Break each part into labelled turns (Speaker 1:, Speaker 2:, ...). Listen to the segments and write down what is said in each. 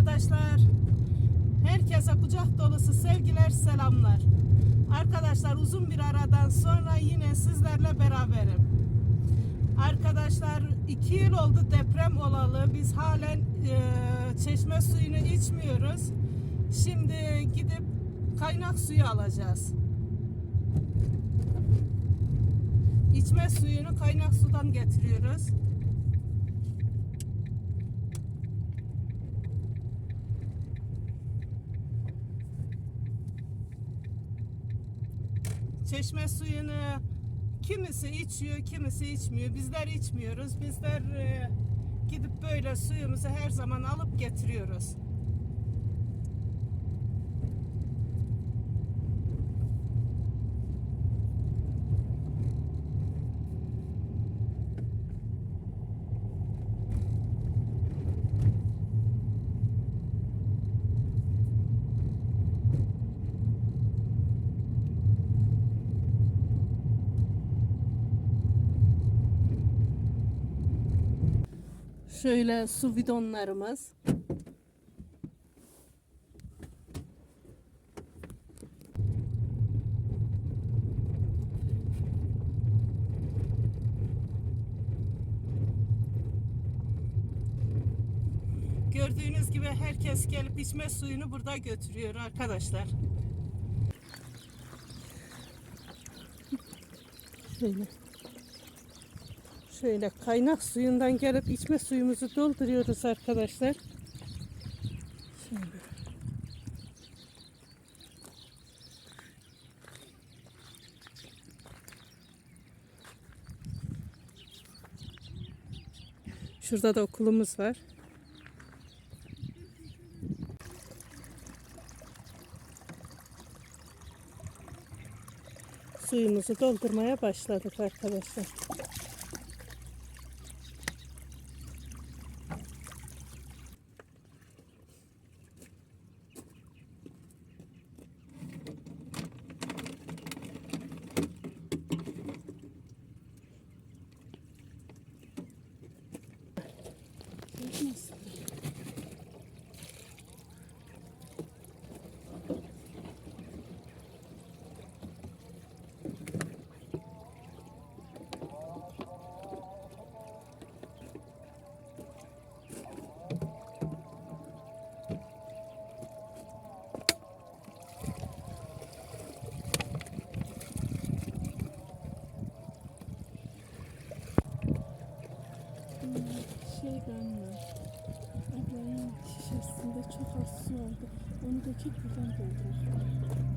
Speaker 1: arkadaşlar. Herkese kucak dolusu sevgiler, selamlar. Arkadaşlar uzun bir aradan sonra yine sizlerle beraberim. Arkadaşlar iki yıl oldu deprem olalı. Biz halen e, çeşme suyunu içmiyoruz. Şimdi gidip kaynak suyu alacağız. İçme suyunu kaynak sudan getiriyoruz. Çeşme suyunu kimisi içiyor, kimisi içmiyor. Bizler içmiyoruz. Bizler e, gidip böyle suyumuzu her zaman alıp getiriyoruz. Şöyle su bidonlarımız. Gördüğünüz gibi herkes gelip içme suyunu burada götürüyor arkadaşlar. Şöyle. Şöyle kaynak suyundan gelip içme suyumuzu dolduruyoruz arkadaşlar. Şöyle. Şurada da okulumuz var. Suyumuzu doldurmaya başladık arkadaşlar.
Speaker 2: Görmüyor. Ablanın şişesinde çok az su vardı. Onu döküp buradan doldur.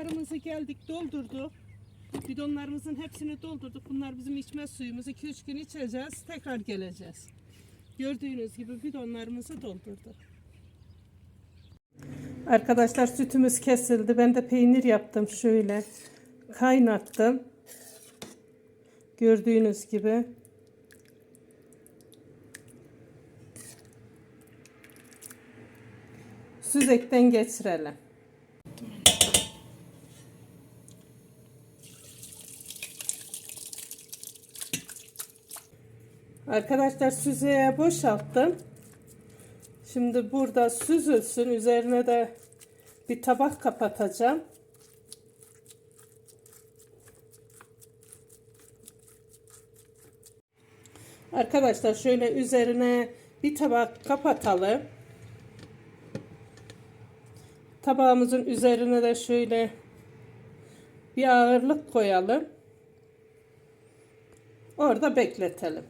Speaker 1: Sularımızı geldik doldurduk. Bidonlarımızın hepsini doldurduk. Bunlar bizim içme suyumuz. 2-3 gün içeceğiz. Tekrar geleceğiz. Gördüğünüz gibi bidonlarımızı doldurduk. Arkadaşlar sütümüz kesildi. Ben de peynir yaptım şöyle. Kaynattım. Gördüğünüz gibi. Süzekten geçirelim. Arkadaşlar süzeye boşalttım. Şimdi burada süzülsün. Üzerine de bir tabak kapatacağım. Arkadaşlar şöyle üzerine bir tabak kapatalım. Tabağımızın üzerine de şöyle bir ağırlık koyalım. Orada bekletelim.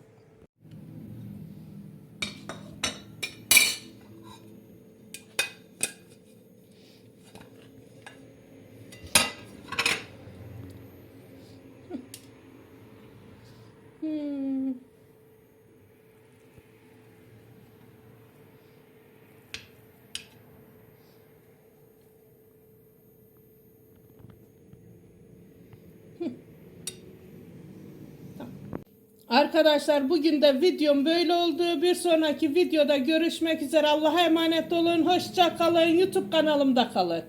Speaker 1: Arkadaşlar bugün de videom böyle oldu. Bir sonraki videoda görüşmek üzere. Allah'a emanet olun. Hoşça kalın. YouTube kanalımda kalın.